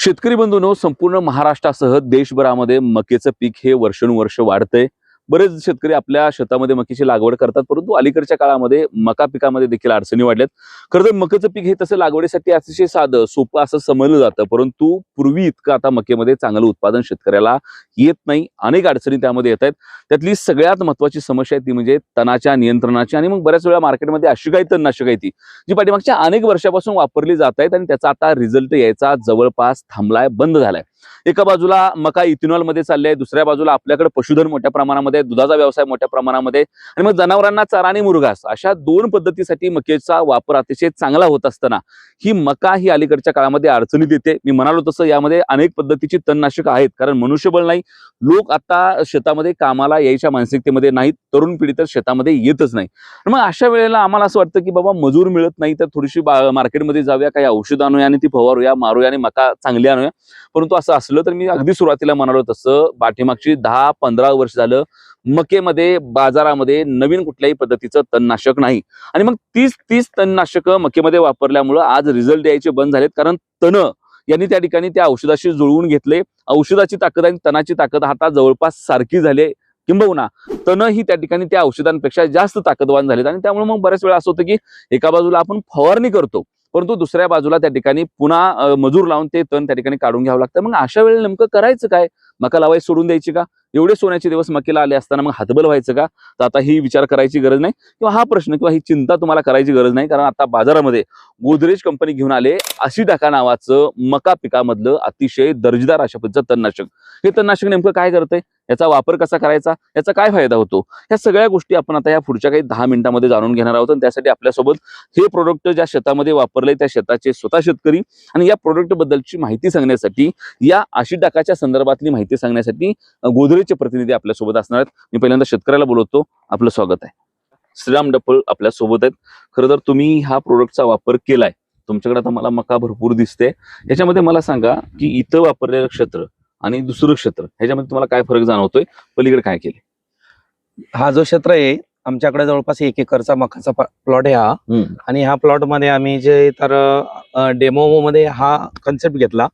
शेतकरी बंधूंनो संपूर्ण महाराष्ट्रासह देशभरामध्ये मकेचं पीक हे वर्षानुवर्ष वाढतंय. बरेच शेतकरी आपल्या शेतामध्ये मकीची लागवड करतात परंतु अलीकडच्या काळामध्ये मका पिकामध्ये देखील अडचणी वाढल्यात. खरं तर मकाचं पीक हे तसं लागवडीसाठी अतिशय साधं सोपं असं समजलं जातं परंतु पूर्वी इतकं आता मकेमध्ये चांगलं उत्पादन शेतकऱ्याला येत नाही. अनेक अडचणी त्यामध्ये येत आहेत त्यातली सगळ्यात महत्वाची समस्या आहे ती म्हणजे तणाच्या नियंत्रणाची आणि मग बऱ्याच वेळा मार्केटमध्ये अशी काही तणनाशक आहे ती जी पाठीमागच्या अनेक वर्षापासून वापरली जात आहेत आणि त्याचा आता रिझल्ट यायचा जवळपास थांबलाय बंद झालाय. एका बाजूला मका इथेनॉलमध्ये चालले दुसऱ्या बाजूला आपल्याकडे पशुधन मोठ्या प्रमाणामध्ये दुधाचा व्यवसाय मोठ्या प्रमाणामध्ये आणि मग जनावरांना चारा आणि मुरघास अशा दोन पद्धतीसाठी मकेचा वापर अतिशय चांगला होत असताना ही मका ही अलीकडच्या काळामध्ये अडचणीत येते मी म्हणालो तसं यामध्ये अनेक पद्धतीची तणनाशक आहेत. कारण मनुष्यबळ नाही. लोक आता शेतामध्ये कामाला यायच्या मानसिकतेमध्ये नाहीत. तरुण पिढी तर शेतामध्ये येतच नाही. मग अशा वेळेला आम्हाला असं वाटतं की बाबा मजूर मिळत नाही तर थोडीशी मार्केटमध्ये जाऊया. काही औषध आणूया आणि ती फवारूया मारूया आणि मका चांगली आणूया. परंतु असं असलं तर मी अगदी सुरुवातीला म्हणालो तसं. पाठीमागची दहा पंधरा वर्ष झालं. मकेमध्ये बाजारामध्ये नवीन कुठल्याही पद्धतीचं तणनाशक नाही. आणि मग तीच तीच तणनाशक मकेमध्ये वापरल्यामुळं आज रिझल्ट द्यायचे बंद झालेत. कारण तण यांनी त्या ठिकाणी त्या औषधाशी जुळवून घेतले. औषधाची ताकद आणि तणाची ताकद आता जवळपास सारखी झाली किंबहुना तण ही त्या ठिकाणी त्या औषधांपेक्षा जास्त ताकदवान झालेत. आणि त्यामुळे मग बऱ्याच वेळा असं होतं की एका बाजूला आपण फवारणी करतो. परंतु दुसऱ्या बाजूला त्या ठिकाणी पुन्हा मजूर लावून ते तण त्या ठिकाणी काढून घ्यावं लागतं. मग अशा वेळेला नेमकं करायचं काय? मका लावायची सोडून द्यायची का? एवढे सोन्याचे दिवस मकेला आले असताना मग हातबल व्हायचं का? तर आता ही विचार करायची गरज नाही. किंवा हा प्रश्न किंवा ही चिंता तुम्हाला करायची गरज नाही. कारण आता बाजारामध्ये गोदरेज कंपनी घेऊन आले अशी टाका नावाचं मका पिकामधलं अतिशय दर्जेदार अशा पद्धतीचं तणनाशक. हे तणनाशक नेमकं काय करतंय? याचा वापर कसा करायचा? याचा काय फायदा होतो? या सगळ्या गोष्टी आपण आता या पुढच्या काही दहा मिनिटांमध्ये जाणून घेणार आहोत आणि त्यासाठी आपल्यासोबत हे प्रोडक्ट ज्या शेतामध्ये वापरले त्या शेताचे स्वतः शेतकरी आणि या प्रोडक्ट बद्दलची माहिती सांगण्यासाठी या आशी टाकाच्या संदर्भातली माहिती सांगण्यासाठी गोदरेजचे प्रतिनिधी आपल्यासोबत असणार आहेत. मी पहिल्यांदा शेतकऱ्याला बोलवतो. आपलं स्वागत आहे. श्रीराम डप्पल आपल्यासोबत आहेत. खरं तर तुम्ही हा प्रोडक्टचा वापर केलाय. तुमच्याकडे आता मला मका भरपूर दिसते याच्यामध्ये मला सांगा की इथं वापरलेलं क्षेत्र आणि दुसरं क्षेत्र. ह्याच्यामध्ये तुम्हाला काय फरक जाणवतोय? पलीकडे काय केले हा जो क्षेत्र आहे आमच्याकडे जवळपास एक एकरचा मकाचा प्लॉट आहे हा. आणि ह्या प्लॉटमध्ये आम्ही जे तर डेमो मध्ये हा कन्सेप्ट घेतला.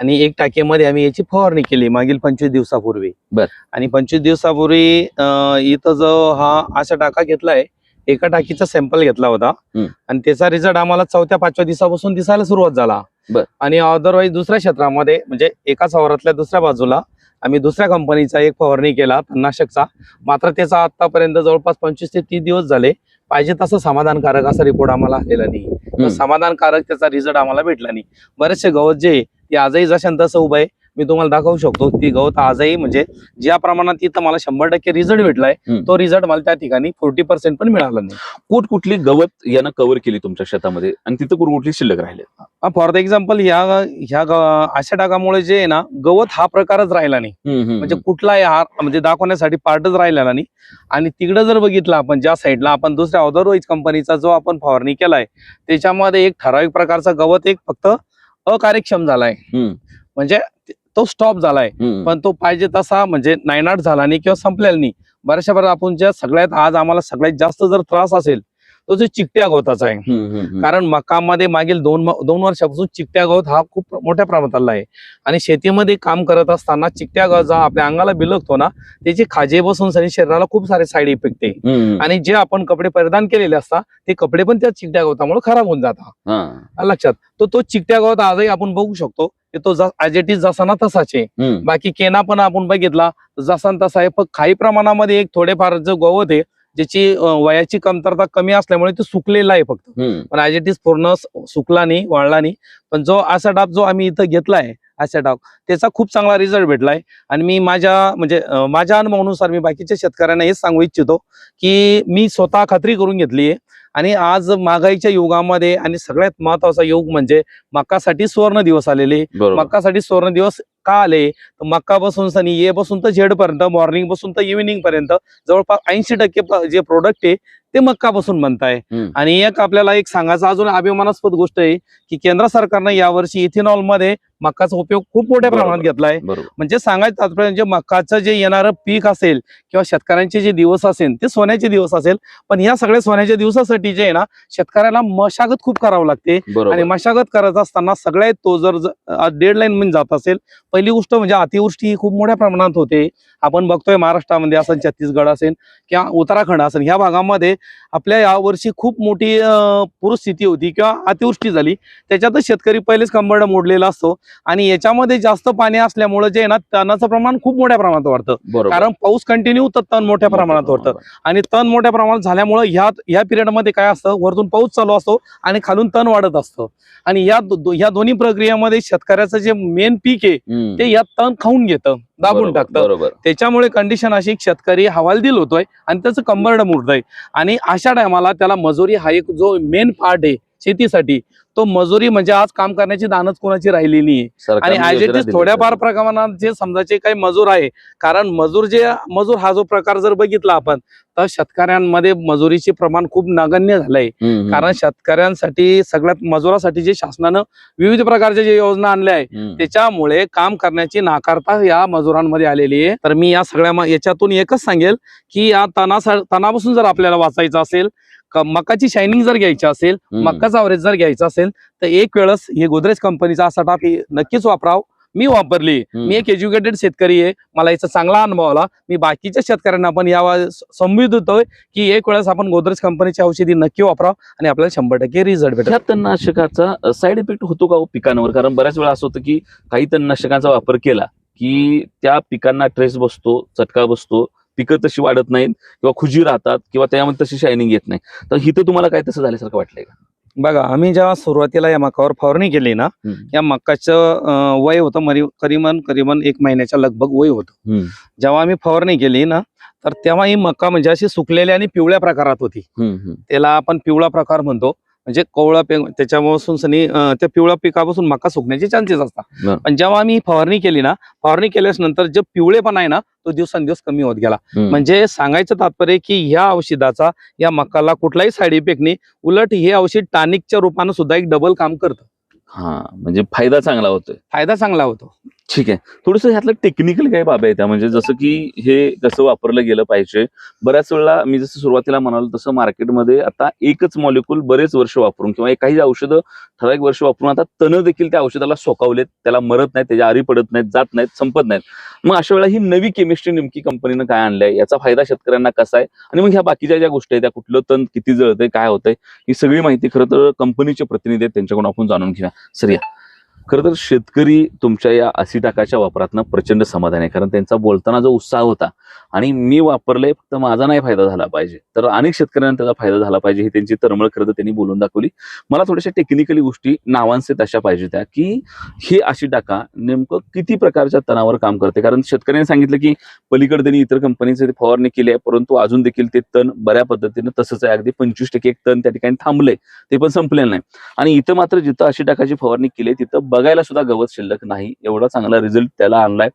आणि एक टाकीमध्ये आम्ही याची फवारणी केली मागील पंचवीस दिवसापूर्वी. बर. आणि पंचवीस दिवसापूर्वी इथं जो हा असा टाका घेतलाय एका टाकीचा सॅम्पल घेतला होता. आणि त्याचा रिझल्ट आम्हाला चौथ्या पाचव्या दिवसापासून दिसायला सुरुवात झाला. आणि अदरवाईज दुसऱ्या क्षेत्रामध्ये म्हणजे एकाच वावरातल्या दुसऱ्या बाजूला आम्ही दुसऱ्या कंपनीचा एक फवारणी केला तणनाशकचा मात्र त्याचा आतापर्यंत जवळपास पंचवीस ते तीस दिवस झाले पाहिजे तसं समाधानकारक असा रिपोर्ट आम्हाला आलेला नाही. समाधानकारक त्याचा रिझल्ट आम्हाला भेटला नाही. बरेचसे गवत जे ते आजही जशान तसं उभं आहे मी तुम्हाला दाखवू शकतो ती गवत आजही म्हणजे ज्या प्रमाणात तिथं मला शंभर टक्के रिझल्ट भेटलाय. तो रिझल्ट मला त्या ठिकाणी फोर्टी पर्सेंट पण मिळाला नाही. कुठ कुठली गवत यानं कव्हर केली तुमच्या शेतामध्ये? आणि तिथं कुठ कुठली शिल्लक राहिले? फॉर द एक्झाम्पल ह्या ह्या अशा डागामुळे जे आहे ना गवत हा प्रकारच राहिला नाही. म्हणजे कुठलाही हा म्हणजे दाखवण्यासाठी पार्टच राहिलेला नाही. आणि तिकडं जर बघितलं आपण ज्या साईडला आपण दुसऱ्या अदरवाईज कंपनीचा जो आपण फवारणी केलाय त्याच्यामध्ये एक ठराविक प्रकारचा गवत एक फक्त अकार्यक्षम झालाय. म्हणजे तो स्टॉप झालाय. पण तो पाहिजे तसा म्हणजे नायनाट झाला नाही किंवा संपलेला नाही. बऱ्याचशा बरं आपण ज्या सगळ्यात आज आम्हाला सगळ्यात जास्त जर त्रास असेल तो जो चिकट्या गवताचा आहे. कारण मकामध्ये मागील दोन दोन वर्षापासून चिकट्या गवत हा खूप मोठ्या प्रमाणात आला आहे. आणि शेतीमध्ये काम करत असताना चिकट्या गवत जो आपल्या अंगाला बिलगतो ना त्याची खाजे बसून सरी शरीराला खूप सारे साईड इफेक्ट आहे. आणि जे आपण कपडे परिधान केलेले असतात ते कपडे पण त्या चिकट्या गवतामुळे खराब होऊन जातात लक्षात. तो तो चिकट्या गवत आजही आपण बघू शकतो की तो ॲज इट इज जसा ना तसाच आहे. बाकी केना पण आपण बघितला जसा तसा आहे पण काही प्रमाणामध्ये एक थोडेफार जो गवत आहे ज्याची वयाची कमतरता कमी असल्यामुळे तो सुकलेला आहे फक्त. पण ॲज इट इज पूर्ण सुकला नाही वाळला नाही. पण जो असा डाब जो आम्ही इथं घेतलाय असा डाब त्याचा खूप चांगला रिझल्ट भेटलाय आणि मी माझ्या म्हणजे माझ्या अनुभवानुसार मी बाकीच्या शेतकऱ्यांना हेच सांगू इच्छितो की मी स्वतः खात्री करून घेतली आहे. आणि आज महागाईच्या युगामध्ये आणि सगळ्यात महत्त्वाचा युग म्हणजे मकासाठी सुवर्ण दिवस आलेले मक्कासाठी सुवर्ण दिवस का आले? तर मक्का सनी ये पासून तर झेड पर्यंत मॉर्निंग बसून तर इव्हिनिंग पर्यंत जवळपास ऐंशी टक्के जे प्रोडक्ट आहे ते मक्कापासून बनताय. आणि एक आपल्याला एक सांगायचं अजून अभिमानास्पद गोष्ट आहे की केंद्र सरकारनं यावर्षी इथेनॉलमध्ये मक्काचा उपयोग खूप मोठ्या प्रमाणात. घेतलाय. म्हणजे सांगायचं तात्पर्य म्हणजे मक्काचं जे येणारं पीक असेल किंवा शेतकऱ्यांचे जे दिवस असेल ते सोन्याचे दिवस असेल पण या सगळ्या सोन्याच्या दिवसासाठी जे आहे ना शेतकऱ्याला मशागत खूप करावं लागते. आणि मशागत करत असताना सगळ्यात तो जर डेडलाईन मध्ये जात असेल पहिली गोष्ट म्हणजे अतिवृष्टी ही खूप मोठ्या प्रमाणात होते. आपण बघतोय महाराष्ट्रामध्ये असेल छत्तीसगड असेल किंवा उत्तराखंड असेल ह्या भागामध्ये आपल्या यावर्षी खूप मोठी पूरस्थिती होती किंवा अतिवृष्टी झाली. त्याच्यातच शेतकरी पहिलेच कंबरड मोडलेला असतो. आणि याच्यामध्ये जास्त पाणी असल्यामुळे जे ना तणाचं प्रमाण खूप मोठ्या प्रमाणात वाढतं. कारण पाऊस कंटिन्यू तर तण मोठ्या प्रमाणात वाढतं. आणि तण मोठ्या प्रमाणात झाल्यामुळे ह्या ह्या पिरियडमध्ये काय असतं वरतून पाऊस चालू असतो आणि खालून तण वाढत असतं. आणि या ह्या दोन्ही प्रक्रियेमध्ये शेतकऱ्याचं जे मेन पीक आहे. ते यात तण खाऊन घेतं दाबून टाकतं. बरोबर. त्याच्यामुळे कंडिशन अशी शेतकरी हवालदिल होतोय आणि त्याचं कंबरड मुडतंय आणि आणि अशा टायमाला त्याला मजुरी हा एक जो मेन पार्ट आहे शेतीसाठी तो मजुरी म्हणजे आज काम करण्याची दानच कोणाची राहिलेली आहे आणि ऍज इट इज थोड्याफार. प्रमाणात जे समजायचे काही मजूर आहे कारण मजूर जे मजूर हा जो प्रकार जर बघितला आपण तर शेतकऱ्यांमध्ये मजुरीचे प्रमाण खूप नगण्य झालंय. कारण शेतकऱ्यांसाठी सगळ्यात मजुरासाठी जे शासनानं विविध प्रकारच्या जे योजना आणल्या आहे हम्म. त्याच्यामुळे काम करण्याची नाकारता या मजुरांमध्ये आलेली आहे तर मी या सगळ्या याच्यातून एकच सांगेल की या तणासा तणापासून जर आपल्याला वाचायचं असेल मकाची शायनिंग जर घ्यायची असेल. मक्काचा अवरेज जर घ्यायचा असेल तर एक वेळेस हे गोदरेज कंपनीचा असा टाप नक्कीच वापराव. मी वापरली. मी एक एज्युकेटेड शेतकरी आहे. मला याचा चांगला अनुभव आला. मी बाकीच्या शेतकऱ्यांना पण या संबितोय की एक वेळेस आपण गोदरेज कंपनीची औषधी नक्की वापराव आणि आपल्याला शंभर टक्के रिझल्ट ह्या तणनाशकाचा साईड इफेक्ट होतो का हो पिकांवर? कारण बऱ्याच वेळा असं होतं की काही तणनाशकांचा वापर केला की त्या पिकांना ट्रेस बसतो चटका बसतो. पिकं तशी वाढत नाहीत किंवा खुजी राहतात किंवा त्यामध्ये तशी शायनिंग येत नाही तर हिथं तुम्हाला काय तसं झाल्यासारखं वाटलंय का बघा आम्ही जेव्हा सुरुवातीला या मकावर फवारणी केली ना. या मकाचं वय होतं मरी करीबन करीबन एक महिन्याच्या लगभग वय होतं. जेव्हा आम्ही फवारणी केली ना तर तेव्हा ही मका म्हणजे अशी सुकलेली आणि पिवळ्या प्रकारात होती. त्याला आपण पिवळा प्रकार म्हणतो म्हणजे कोवळा पे त्याच्यापासून सनी त्या पिवळ्या पिकापासून मका सुकण्याचे चान्सेस असतात. पण जेव्हा आम्ही फवारणी केली ना फवारणी केल्यास नंतर जे पिवळेपणा आहे ना तो दिवसेंदिवस कमी होत गेला. म्हणजे सांगायचं तात्पर्य की ह्या औषधाचा या मकाला कुठलाही साईड इफेक्ट नाही. उलट हे औषध टॉनिकच्या रूपानं सुद्धा एक डबल काम करतं. हा म्हणजे फायदा चांगला होतोय. फायदा चांगला होतो. ठीक आहे. थोडस ह्यातलं टेक्निकल काही बाब आहे त्या? म्हणजे जसं की हे कसं वापरलं गेलं पाहिजे. बऱ्याच वेळेला मी जसं सुरुवातीला म्हणालो तसं मार्केटमध्ये आता एकच मॉलिक्युल बरेच वर्ष वापरून किंवा काही औषधं ठराविक वर्ष वापरून आता तण देखील त्या औषधाला सोकावलेत. त्याला मरत नाहीत त्याच्या आरी पडत नाहीत जात नाहीत संपत नाहीत. मग अशा वेळा ही नवी केमिस्ट्री नेमकी कंपनीनं काय आणलंय? याचा फायदा शेतकऱ्यांना कसा आहे? आणि मग ह्या बाकीच्या ज्या गोष्टी आहेत त्या कुठलं तण किती जळतंय काय होतंय ही सगळी माहिती खरं तर कंपनीचे प्रतिनिधी आहेत त्यांच्याकडून आपण जाणून घेऊया. सर या. खरं तर शेतकरी तुमच्या या असिटाकाच्या वापरातनं प्रचंड समाधान आहे. कारण त्यांचा बोलताना जो उत्साह होता आणि मी वापरले फक्त माझा नाही फायदा झाला पाहिजे. तर अनेक शेतकऱ्यांना त्याचा फायदा झाला पाहिजे ही त्यांची तरमळ खरं तर त्यांनी बोलून दाखवली. मला थोड्याशा टेक्निकली गोष्टी नावांचे तशा पाहिजे त्या की हे अशिटाका नेमकं किती प्रकारच्या तणावर काम करते? कारण शेतकऱ्यांनी सांगितलं की पलीकडे त्यांनी इतर कंपनीचे फवारणी केली आहे परंतु अजून देखील ते तण बऱ्या पद्धतीनं तसंच आहे. अगदी पंचवीस टक्के एक तण त्या ठिकाणी थांबलंय ते पण संपलेलं नाही. आणि इथं मात्र जिथं अशी टाकाची फवारणी केली तिथं बघायला सुद्धा गवत शिल्लक नाही. एवढा चांगला रिझल्ट त्याला आणलाय.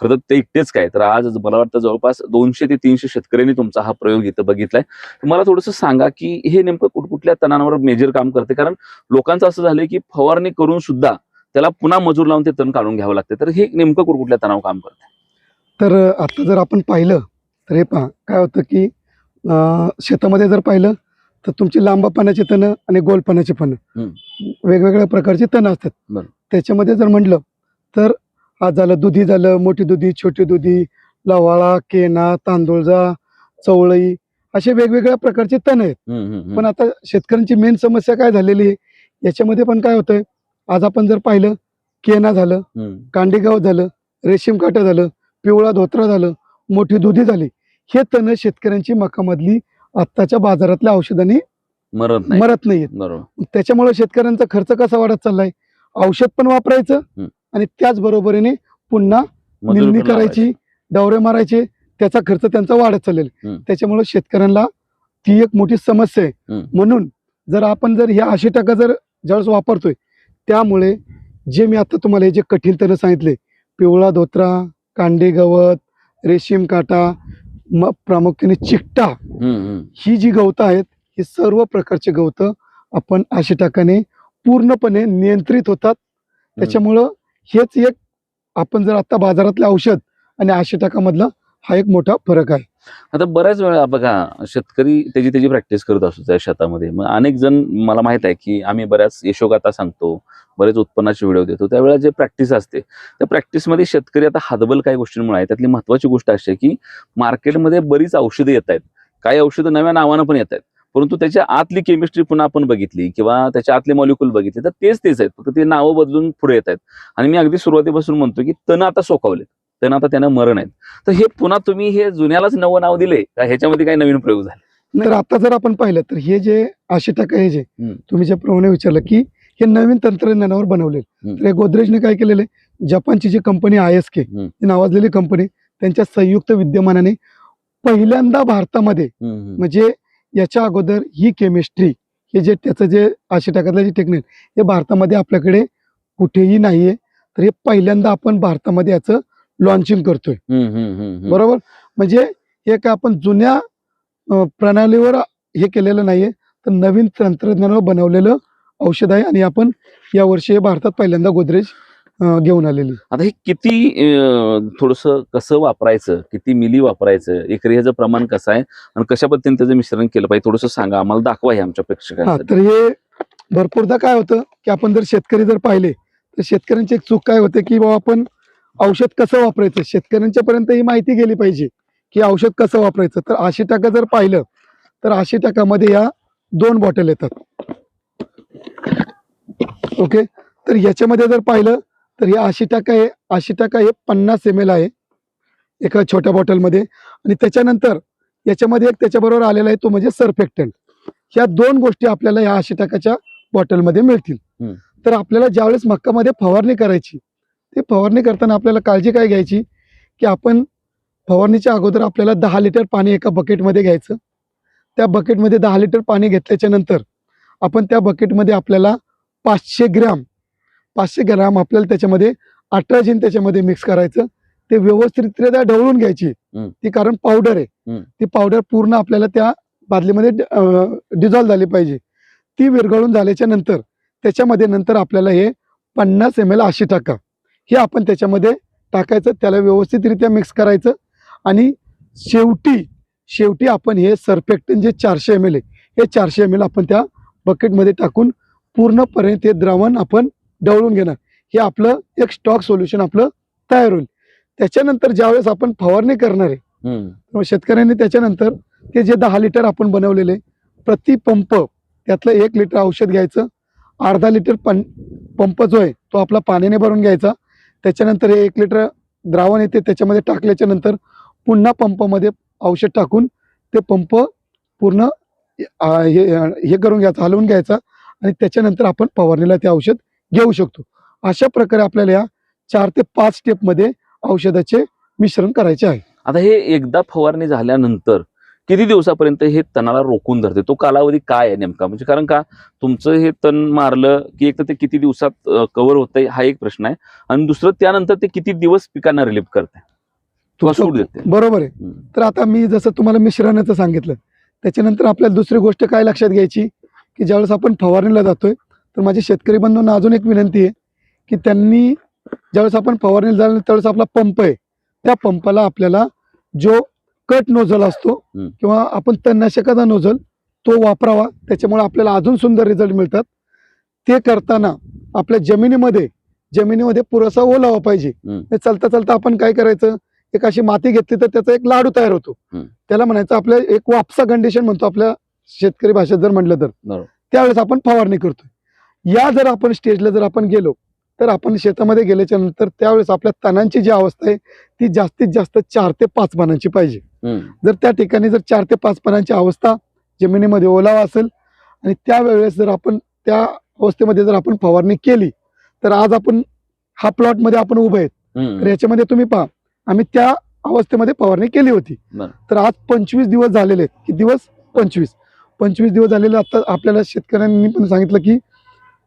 खरं तर ते एकटेच काय? तर आज मला वाटतं जवळपास दोनशे ते तीनशे शेतकऱ्यांनी तुमचा हा प्रयोग इथं बघितलाय. मला थोडंसं सांगा की हे नेमकं कुठकुठल्या तणांवर मेजर काम करते? कारण लोकांचं असं झालंय की फवारणी करून सुद्धा त्याला पुन्हा मजूर लावून ते तण काढून घ्यावं लागते तर हे नेमकं कुठकुठल्या तणावर काम करते तर आता जर आपण पाहिलं तर हे पहा काय होतं की शेतामध्ये जर पाहिलं तर तुमची लांब पाण्याची तणं आणि गोल पाण्याची. पानं वेगवेगळ्या प्रकारची तणं असतात. त्याच्यामध्ये जर म्हटलं तर आज झालं दुधी झालं मोठी दुधी छोटी दुधी लवाळा केना तांदूळजा चवळई असे वेगवेगळ्या प्रकारचे तण आहेत. पण आता शेतकऱ्यांची मेन समस्या काय झालेली आहे याच्यामध्ये पण काय होतंय आज आपण जर पाहिलं केना झालं. कांडेगाव झालं रेशीम काटा झालं पिवळा धोत्रा झालं मोठी दुधी झाली हे तण शेतकऱ्यांची मकामधली आत्ताच्या बाजारातल्या औषधांनी मरत नाही मरत नाहीयेत बरोबर त्याच्यामुळे शेतकऱ्यांचा खर्च कसा वाढत चाललाय औषध पण वापरायचं. आणि त्याच बरोबरीने पुन्हा मजूर निंदणी पण लावायचे. करायची डवरे मारायचे त्याचा खर्च त्यांचा वाढत चालेल. त्याच्यामुळे शेतकऱ्यांना ती एक मोठी समस्या आहे. म्हणून जर आपण जर ह्या अशी टक्का जर ज्यावेळेस वापरतोय त्यामुळे जे मी आता तुम्हाला हे जे कठीण तण सांगितले पिवळा धोत्रा कांडे गवत रेशीम काटा म- प्रामुख्याने चिकटा. ही जी गवतं आहेत ही सर्व प्रकारची गवतं आपण अशा टाकाने पूर्णपणे नियंत्रित होतात त्याच्यामुळं हेच एक आपण जर आता बाजारातलं औषध आणि आशे टाकामधला हा एक मोठा फरक आहे. आता बऱ्याच वेळा बघा शेतकरी त्याची त्याची प्रॅक्टिस करत असतो त्या शेतामध्ये. मग अनेक जण मला माहीत आहे की आम्ही बऱ्याच यशोगाथा सांगतो बरेच उत्पन्नाचे व्हिडिओ देतो. त्यावेळेला जे प्रॅक्टिस असते त्या प्रॅक्टिसमध्ये शेतकरी आता हातबल काही गोष्टींमुळे आहे. त्यातली महत्वाची गोष्ट अशी आहे की मार्केटमध्ये बरीच औषधं येत आहेत. काही औषधं नव्या नावानं पण येत आहेत. परंतु त्याच्या आतली केमिस्ट्री पुन्हा आपण बघितली किंवा त्याच्या आतले मॉलिक्युल बघितले तर तेच तेच आहेत. फक्त ते नावं बदलून पुढे येत आहेत. आणि मी अगदी सुरुवातीपासून म्हणतो की तण आता सोखावलेत तण आता त्यांना मरण आहेत. तर हे पुन्हा तुम्ही हे जुन्यालाच नवं नाव दिले का ह्याच्यामध्ये काही नवीन प्रयोग झाले? तर आता जर आपण पाहिलं तर हे जे आशे हे जे. तुम्ही ज्या प्रमाणे विचारलं की हे नवीन तंत्रज्ञानावर बनवले. तर हे गोदरेजने काय केलेलं? जपानची जी कंपनी आय एस के नावाजलेली कंपनी त्यांच्या संयुक्त विद्यमानाने पहिल्यांदा भारतामध्ये म्हणजे याच्या अगोदर ही केमिस्ट्री हे जे त्याचं जे आशे टाकातलं जे टेक्निक हे भारतामध्ये आपल्याकडे कुठेही नाहीये. तर हे पहिल्यांदा आपण भारतामध्ये याचं लॉन्चिंग करतोय. बरोबर? म्हणजे हे काय आपण जुन्या प्रणालीवर हे केलेलं नाहीये तर नवीन तंत्रज्ञानावर बनवलेलं औषध आहे आणि आपण यावर्षी हे भारतात पहिल्यांदा गोदरेज घेऊन आलेली. आता हे किती थोडस कसं वापरायचं किती मिली वापरायचं एकरी ह्याचं प्रमाण कसं आहे आणि कशा पद्धतीने त्याचं मिश्रण केलं पाहिजे थोडंसं सांगा. आम्हाला दाखवा हे आमच्या प्रेक्षकांसाठी. तर हे भरपूरदा काय होतं की आपण जर शेतकरी जर पाहिले तर शेतकऱ्यांची एक चूक काय होते की बाबा आपण औषध कसं वापरायचं? शेतकऱ्यांच्या पर्यंत ही माहिती गेली पाहिजे की औषध कसं वापरायचं. तर आशी टाका जर पाहिलं तर आशी टाकामध्ये या दोन बॉटल येतात. ओके? तर याच्यामध्ये जर पाहिलं तर हे आशी टाका आहे आशी टाका हे पन्नास एम एल आहे. एका छोट्या बॉटलमध्ये. आणि त्याच्यानंतर याच्यामध्ये एक त्याच्याबरोबर आलेला आहे तो म्हणजे सर्फेक्टंट ह्या दोन गोष्टी आपल्याला या आशी टाकाच्या बॉटलमध्ये मिळतील. तर आपल्याला ज्यावेळेस मक्कामध्ये फवारणी करायची ते फवारणी करताना आपल्याला काळजी काय घ्यायची? की आपण फवारणीच्या अगोदर आपल्याला दहा लिटर पाणी एका बकेटमध्ये घ्यायचं. त्या बकेटमध्ये दहा लिटर पाणी घेतल्याच्या नंतर आपण त्या बकेटमध्ये आपल्याला पाचशे ग्रॅम पाचशे ग्रॅम आपल्याला त्याच्यामध्ये अठराजीन त्याच्यामध्ये मिक्स करायचं. ते व्यवस्थितरित्या ढवळून घ्यायची. ती कारण पावडर आहे. ती पावडर पूर्ण आपल्याला त्या बादलीमध्ये डिझॉल्व झाली पाहिजे. ती विरघळून झाल्याच्यानंतर त्याच्यामध्ये नंतर आपल्याला हे पन्नास एम एल आशी टाका. हे आपण त्याच्यामध्ये टाकायचं त्याला व्यवस्थितरित्या मिक्स करायचं आणि शेवटी शेवटी आपण हे सर्फेक्टन जे चारशे एम एल आहे हे चारशे एम एल आपण त्या बकेटमध्ये टाकून पूर्णपणे ते द्रावण आपण ढवळून घेणार. हे आपलं एक स्टॉक सोल्युशन आपलं तयार होईल. त्याच्यानंतर ज्यावेळेस आपण फवारणी करणार आहे शेतकऱ्यांनी त्याच्यानंतर ते जे दहा लिटर आपण बनवलेले प्रति पंप त्यातलं एक लिटर औषध घ्यायचं अर्धा लिटर पं पंप जो आहे तो आपला पाण्याने भरून घ्यायचा त्याच्यानंतर हे एक लिटर द्रावण येते त्याच्यामध्ये टाकल्याच्या नंतर पुन्हा पंपामध्ये औषध टाकून ते पंप पूर्ण हे हे करून घ्यायचं हलवून घ्यायचा आणि त्याच्यानंतर आपण फवारणीला ते औषध घेऊ शकतो. अशा प्रकारे आपल्याला या चार ते पाच स्टेपमध्ये औषधाचे मिश्रण करायचे आहे. आता हे एकदा फवारणी झाल्यानंतर किती दिवसापर्यंत हे तणाला रोखून धरते? तो कालावधी काय आहे नेमका? म्हणजे कारण का तुमचं हे तण मारलं की एक तर ते किती दिवसात कव्हर होतंय हा एक प्रश्न आहे. आणि दुसरं त्यानंतर ते किती दिवस पिकांना रिलीफ करते सूट देते बरोबर आहे. तर आता मी जसं तुम्हाला मिश्रणाचं सांगितलं त्याच्यानंतर आपल्याला दुसरी गोष्ट काय लक्षात घ्यायची? की ज्यावेळेस आपण फवारणीला जातोय तर माझे शेतकरी बंधूंना अजून एक विनंती आहे की त्यांनी ज्यावेळेस आपण फवारणीला जाणार त्यावेळेस आपला पंप आहे. त्या पंपाला आपल्याला जो कट नोझल असतो. किंवा आपण तणनाशकाचा नोझल तो वापरावा त्याच्यामुळे आपल्याला अजून सुंदर रिझल्ट मिळतात ते करताना आपल्या जमिनीमध्ये जमिनीमध्ये पुरेसा ओलावा पाहिजे चालता चालता आपण काय करायचं एक अशी माती घेतली तर त्याचा एक लाडू तयार होतो. त्याला म्हणायचं आपल्या एक वापसा कंडिशन म्हणतो आपल्या शेतकरी भाषेत जर म्हटलं तर. त्यावेळेस आपण फवारणी करतोय या जर आपण स्टेजला जर आपण गेलो तर आपण शेतामध्ये गेल्याच्यानंतर त्यावेळेस आपल्या तणांची जी अवस्था आहे ती जास्तीत जास्त चार ते पाच पानांची पाहिजे. जर त्या ठिकाणी जर चार ते पाच पानांची अवस्था जमिनीमध्ये ओलावा असेल आणि त्यावेळेस जर आपण त्या अवस्थेमध्ये जर आपण फवारणी केली तर आज आपण हा प्लॉटमध्ये आपण उभे आहेत तर. याच्यामध्ये तुम्ही पहा आम्ही त्या अवस्थेमध्ये फवारणी केली होती. तर आज पंचवीस दिवस झालेले आहेत दिवस पंचवीस पंचवीस दिवस झालेले आता आपल्याला शेतकऱ्यांनी पण सांगितलं की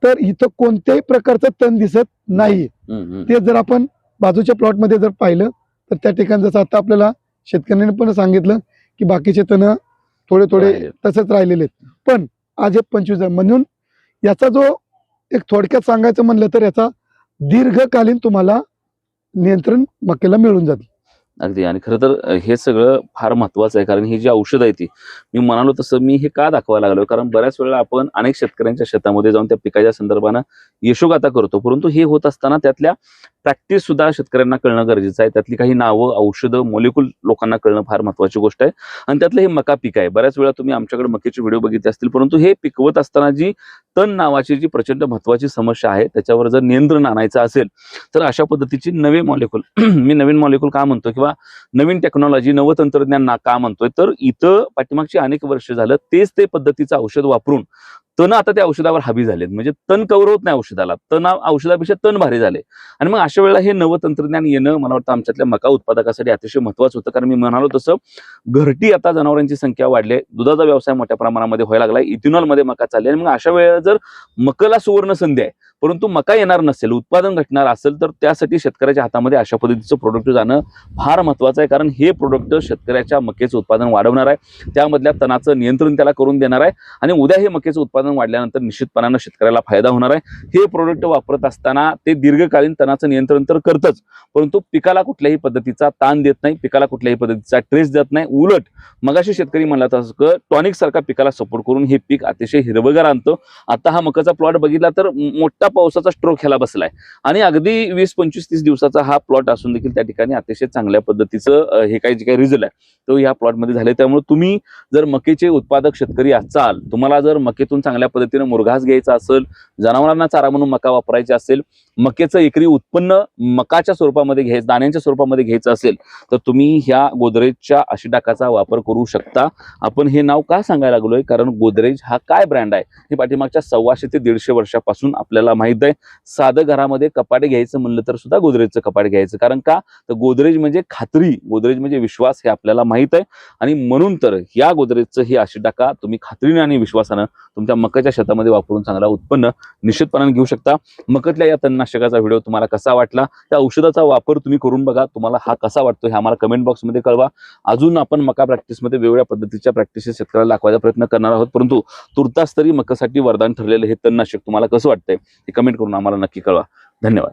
तर इथं कोणत्याही प्रकारचं तण दिसत नाही हम्म. हम्म. ते जर आपण बाजूच्या प्लॉटमध्ये जर पाहिलं तर त्या ठिकाणी जसं आता आपल्याला शेतकऱ्यांनी पण सांगितलं की बाकीचे तण थोडे थोडे. तसंच राहिलेले आहेत पण आज एक पंचवीस म्हणून याचा जो एक थोडक्यात सांगायचं म्हणलं तर याचा दीर्घकालीन तुम्हाला नियंत्रण मक्याला मिळून जाते अगदी. आणि खरं तर हे सगळं फार महत्वाचं आहे. कारण ही जी औषधं आहे ती मी म्हणालो तसं मी हे का दाखवायला लागलो कारण बऱ्याच वेळा आपण अनेक शेतकऱ्यांच्या शेतामध्ये जाऊन त्या पिकाच्या संदर्भानं यशोगाथा करतो. परंतु हे होत असताना त्यातल्या प्रॅक्टिस सुद्धा शेतकऱ्यांना कळणं गरजेचं आहे. त्यातली काही नावं औषधं मोलिक्युल लोकांना कळणं फार महत्वाची गोष्ट आहे. आणि त्यातलं हे मका पीक आहे. बऱ्याच वेळा तुम्ही आमच्याकडे मकेचे व्हिडिओ बघितले असतील. परंतु हे पिकवत असताना जी तण नावाची जी प्रचंड महत्वाची समस्या आहे त्याच्यावर जर नियंत्रण आणायचं असेल तर अशा पद्धतीची नवे मॉलिक्युल मी नवीन मॉलिक्युल का म्हणतो किंवा नवीन टेक्नॉलॉजी नवं तंत्रज्ञान का म्हणतोय तर इथं पाठीमागची अनेक वर्ष झालं तेच ते पद्धतीचं औषध वापरून तण आता त्या औषधावर हवी झालेत. म्हणजे तण कवर होत नाही औषधाला. तण औषधापेक्षा तण भारी झाले. आणि मग अशा वेळेला हे नवं तंत्रज्ञान येणं मला वाटतं आमच्यातल्या मका उत्पादकासाठी अतिशय महत्वाचं होतं. कारण मी म्हणालो तसं घरटी आता जनावरांची संख्या वाढली दुधाचा व्यवसाय मोठ्या प्रमाणामध्ये व्हायला लागलाय इथेनॉलमध्ये मका चालली आणि मग अशा वेळेला जर मकला सुवर्ण संधी आहे परंतु मका येणार नसेल उत्पादन घटणार असेल तर त्यासाठी शेतकऱ्याच्या हातामध्ये अशा पद्धतीचं प्रोडक्ट जाणं फार महत्वाचं आहे. कारण हे प्रोडक्ट शेतकऱ्याच्या मकेचं उत्पादन वाढवणार आहे. त्यामधल्या तणाचं नियंत्रण त्याला करून देणार आहे. आणि उद्या हे मकेचं उत्पादन वाढल्यानंतर निश्चितपणानं शेतकऱ्याला फायदा होणार आहे. हे प्रोडक्ट वापरत असताना ते दीर्घकालीन तणाचं नियंत्रण तर करतच. परंतु पिकाला कुठल्याही पद्धतीचा ताण देत नाही पिकाला कुठल्याही पद्धतीचा ट्रेस देत नाही. उलट मगाशी शेतकरी म्हणला तसं टॉनिक सारखा पिकाला सपोर्ट करून हे पीक अतिशय हिरवगार आणतं. आता हा मकाचा प्लॉट बघितला तर मोठा पावसाचा स्ट्रोक ह्याला बसलाय. आणि अगदी वीस पंचवीस तीस दिवसाचा हा प्लॉट असून देखील त्या ठिकाणी अतिशय चांगल्या पद्धतीचं हे काही जे काही रिझल्ट आहे तो या प्लॉटमध्ये झाले त्यामुळे तुम्ही जर मकेचे उत्पादक शेतकरी असाल तुम्हाला जर मकेतून चांगल्या पद्धतीने मुरघास घ्यायचा असेल जनावरांना चारा म्हणून मका वापरायचा असेल मकेचं एकरी उत्पन्न मकाच्या स्वरूपामध्ये घ्यायचं दाण्यांच्या स्वरूपामध्ये घ्यायचं असेल तर तुम्ही ह्या गोदरेजच्या अशिटाकाचा वापर करू शकता. आपण हे नाव का सांगायला लागलोय? कारण गोदरेज हा काय ब्रँड आहे? हे पाठीमागच्या सव्वाशे ते दीडशे वर्षापासून आपल्याला माहीत आहे. साधं घरामध्ये कपाट घ्यायचं म्हणलं तर सुद्धा गोदरेजचं कपाट घ्यायचं. कारण का? तर गोदरेज म्हणजे खात्री. गोदरेज म्हणजे विश्वास हे आपल्याला माहीत आहे. आणि म्हणून तर या गोदरेजचं ही अशिटाका तुम्ही खात्रीने आणि विश्वासानं तुमच्या मकाच्या शेतामध्ये वापरून चांगला उत्पन्न निश्चितपणाने घेऊ शकता. मकतल्या या तणनाशकाचा व्हिडिओ तुम्हाला कसा वाटला? त्या औषधाचा वापर तुम्ही करून बघा. तुम्हाला हा कसा वाटतो हे आम्हाला कमेंट बॉक्समध्ये कळवा. अजून आपण मका प्रॅक्टिसमध्ये वेगवेगळ्या पद्धतीच्या प्रॅक्टिसेस शेतकऱ्याला दाखवायचा प्रयत्न करणार आहोत. परंतु तुर्तास तरी मकासाठी वरदान ठरलेलं हे तणनाशक तुम्हाला कसं वाटतंय? हे कमेंट करून आम्हाला नक्की कळवा. धन्यवाद.